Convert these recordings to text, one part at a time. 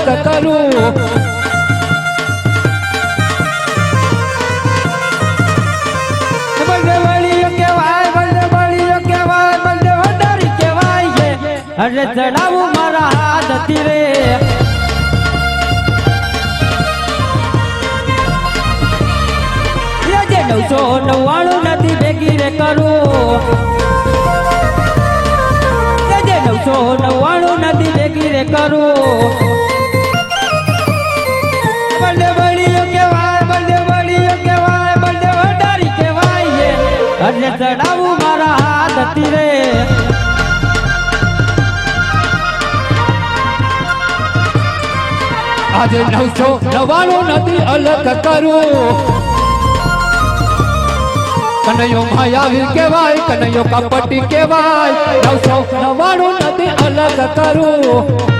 અલગ કરું અરે ચડાવું મારા હાથથી રે જે નવસો નવ્વાણું નથી ભેગી રે કરું નવસો નવ્વાણું નથી ભેગી રે કરું આજે નવસો નવાણું નથી અલગ કરું. કનૈયો માયાવી કહેવાય, કનૈયો કપટી કહેવાય. નવસો નવાણું નથી અલગ કરું.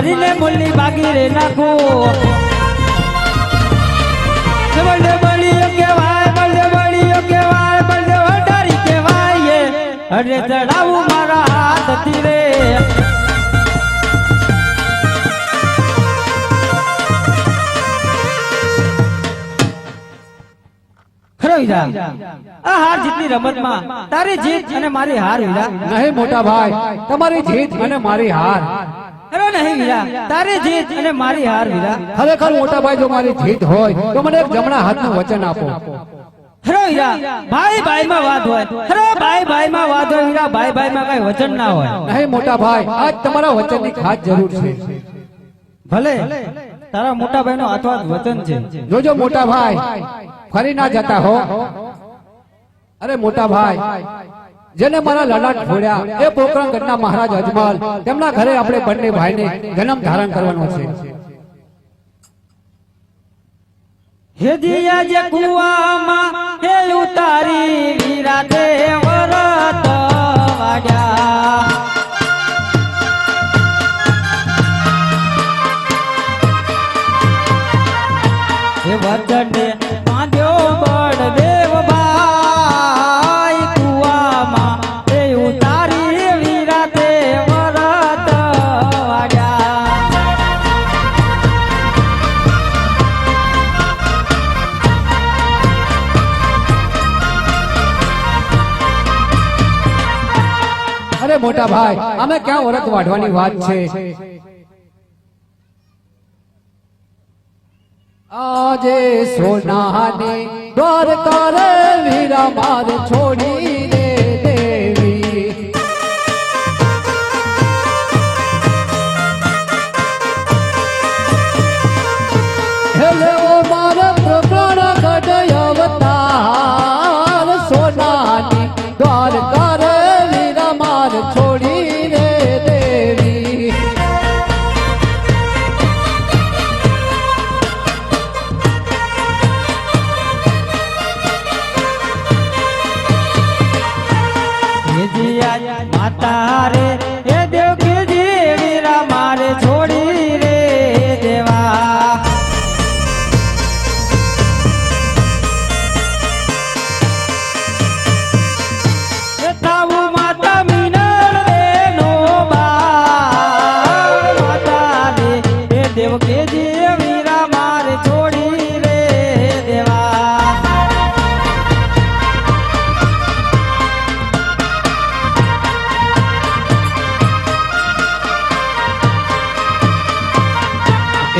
મારીને મુલ્લી ભાગી રે નાખો. અરે ચડાવું મારા હાથથી રે. રમતમાં તારી જીત અને મારી હાર મોટા ભાઈ, તમારી જીત અને મારી હાર. ખરો નહીં વીરા તારે જીત અને મારી હાર હીરા. ખરેખર મોટા ભાઈ જો મારી જીત હોય તો મને એક જમણા હાથનું વચન આપો. હરો હીરા ભાઈ ભાઈ માં વાત હોય. હરો ભાઈ ભાઈ માં વાત હોય હીરા ભાઈ ભાઈ માં કઈ વચન ના હોય. નહીં મોટા ભાઈ આજ તમારા વચનની ખાસ જરૂર છે. ભલે તારા મોટા ભાઈ નો અથવાત વચન છે. જોજો મોટા ભાઈ ફરી ના જતા હો. અરે મોટા ભાઈ જેને મારા લડાટ ફોડ્યા. એ પોકરણગઢના મહારાજ અજમલ. તેમના ઘરે આપણે બંને ભાઈને જન્મ ધારણ કરવાનો છે. હે દિયા જે કુવામાં હે ઉતારી વીરા તે વરત વાડ્યા હે મોટા ભાઈ, અમે ક્યાં ઓળખ વાઢવાની વાત છે? આજે સોનાને દ્વારકા રે વીરા માર છોડી